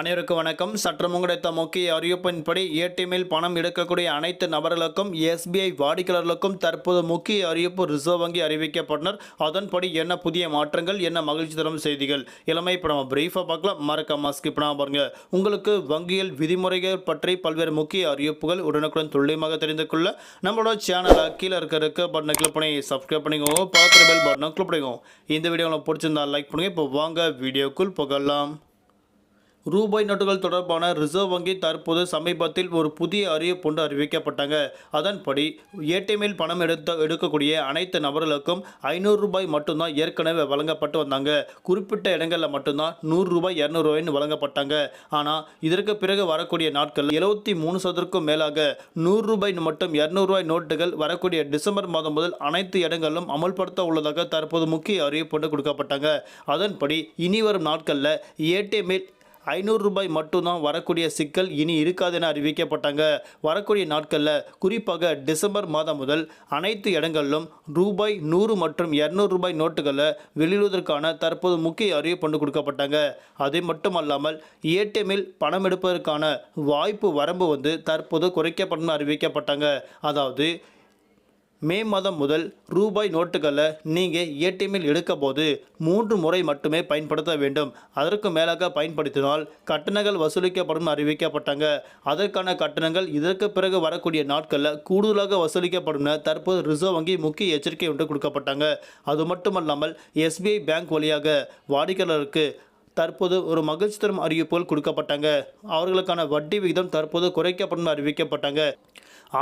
அனைவருக்கும் வணக்கம். சற்றம் கிடைத்த முக்கிய அறிவிப்பின்படி ஏடிஎம்மில் பணம் எடுக்கக்கூடிய அனைத்து நபர்களுக்கும் எஸ்பிஐ வாடிக்கையாளர்களுக்கும் தற்போது முக்கிய அறிவிப்பு ரிசர்வ் வங்கி அறிவிக்கப்பட்டனர். அதன்படி என்ன புதிய மாற்றங்கள் என்ன மகிழ்ச்சி தரும் செய்திகள்? இளமை இப்போ நம்ம பிரீஃபாக பார்க்கலாம். மறக்காம ஸ்கிப் பண்ணாம பாருங்க. உங்களுக்கு வங்கியில் விதிமுறைகள் பற்றி பல்வேறு முக்கிய அறிவிப்புகள் உடனுக்குடன் துல்லியமாக தெரிந்து கொள்ள நம்மளோட சேனலை கீழே இருக்க இருக்க பட்டனை கிளிக் பண்ணி சப்ஸ்கிரைப் பண்ணிக்கோங்க. பார்க்குற பெல் பட்டனை கிளிக் பண்ணிக்கோங்க. இந்த வீடியோ உங்களுக்கு பிடிச்சிருந்தா லைக் பண்ணுங்க. இப்போ வாங்க வீடியோக்குள் புகழலாம் ரூபாய் நோட்டுகள் தொடர்பான ரிசர்வ் வங்கி தற்போது சமீபத்தில் ஒரு புதிய அறிவிப்பு ஒன்று அறிவிக்கப்பட்டாங்க. அதன்படி ஏடிஎம்மில் பணம் எடுத்த எடுக்கக்கூடிய அனைத்து நபர்களுக்கும் ஐநூறு ரூபாய் மட்டும்தான் ஏற்கனவே வழங்கப்பட்டு வந்தாங்க. குறிப்பிட்ட இடங்களில் மட்டும்தான் நூறு ரூபாய் இரநூறுவாயின்னு வழங்கப்பட்டாங்க. ஆனால் இதற்கு பிறகு வரக்கூடிய நாட்கள் எழுபத்தி மூணு சதவீதத்திற்கும் மேலாக நூறு ரூபாய் மட்டும் இரநூறுவாய் நோட்டுகள் வரக்கூடிய டிசம்பர் மாதம் முதல் அனைத்து இடங்களிலும் அமல்படுத்த உள்ளதாக தற்போது முக்கிய அறிவிப்பு ஒன்று கொடுக்கப்பட்டாங்க. அதன்படி இனி வரும் நாட்களில் ஏடிஎம்மில் ஐநூறு ரூபாய் மட்டும்தான் வரக்கூடிய சிக்கல் இனி இருக்காது என அறிவிக்கப்பட்டாங்க. வரக்கூடிய நாட்களில் குறிப்பாக டிசம்பர் மாதம் முதல் அனைத்து இடங்களிலும் ரூபாய் நூறு மற்றும் இரநூறு ரூபாய் நோட்டுகளை வெளியிடுவதற்கான தற்போது முக்கிய அறிவிப்பு கொடுக்கப்பட்டாங்க. அது மட்டுமல்லாமல் ஏடிஎம்மில் பணம் எடுப்பதற்கான வாய்ப்பு வரம்பு வந்து தற்போது குறைக்கப்படும் அறிவிக்கப்பட்டாங்க. அதாவது மே மாதம் முதல் ரூபாய் நோட்டுகளை நீங்கள் ஏடிஎம்மில் எடுக்கும்போது போது மூன்று முறை மட்டுமே பயன்படுத்த வேண்டும். அதற்கு மேலாக பயன்படுத்தினால் கட்டணங்கள் வசூலிக்கப்படும் அறிவிக்கப்பட்டாங்க. அதற்கான கட்டணங்கள் இதற்கு பிறகு வரக்கூடிய நாட்களில் கூடுதலாக வசூலிக்கப்படும் தற்போது ரிசர்வ் வங்கி முக்கிய எச்சரிக்கை ஒன்று கொடுக்கப்பட்டாங்க. அது மட்டுமல்லாமல் எஸ்பிஐ பேங்க் வழியாக வாடிக்கையாளருக்கு தற்போது ஒரு மகிழ்ச்சி தரும் அறிவிப்புகள் கொடுக்கப்பட்டாங்க. அவர்களுக்கான வட்டி விகிதம் தற்போது குறைக்கப்படும் அறிவிக்கப்பட்டாங்க.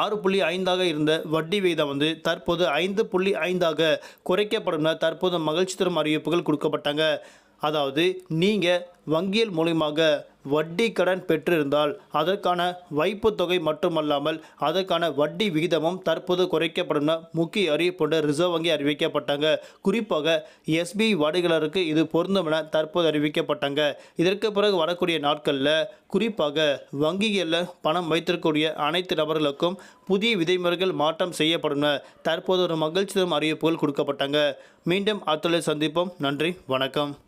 ஆறு புள்ளி ஐந்தாக இருந்த வட்டி விகிதம் வந்து தற்போது ஐந்து புள்ளி ஐந்தாக குறைக்கப்படும் தற்போது மகிழ்ச்சி தரும் அறிவிப்புகள் கொடுக்கப்பட்டாங்க. அதாவது நீங்கள் வங்கியல் மூலியமாக வட்டி கடன் பெற்றிருந்தால் அதற்கான வைப்புத் தொகை மட்டுமல்லாமல் அதற்கான வட்டி விகிதமும் தற்போது குறைக்கப்படும் முக்கிய அறிவிப்புண்டு ரிசர்வ் வங்கி அறிவிக்கப்பட்டாங்க. குறிப்பாக எஸ்பிஐ வாடிக்கையாளருக்கு இது பொருந்தும் என தற்போது அறிவிக்கப்பட்டாங்க. இதற்கு பிறகு வரக்கூடிய நாட்களில் குறிப்பாக வங்கிகளில் பணம் வைத்திருக்கக்கூடிய அனைத்து நபர்களுக்கும் புதிய விதிமுறைகள் மாற்றம் செய்யப்படும் தற்போது ஒரு மகிழ்ச்சி தரும் அறிவிப்புகள் கொடுக்கப்பட்டாங்க. மீண்டும் அத்துறை சந்திப்போம். நன்றி. வணக்கம்.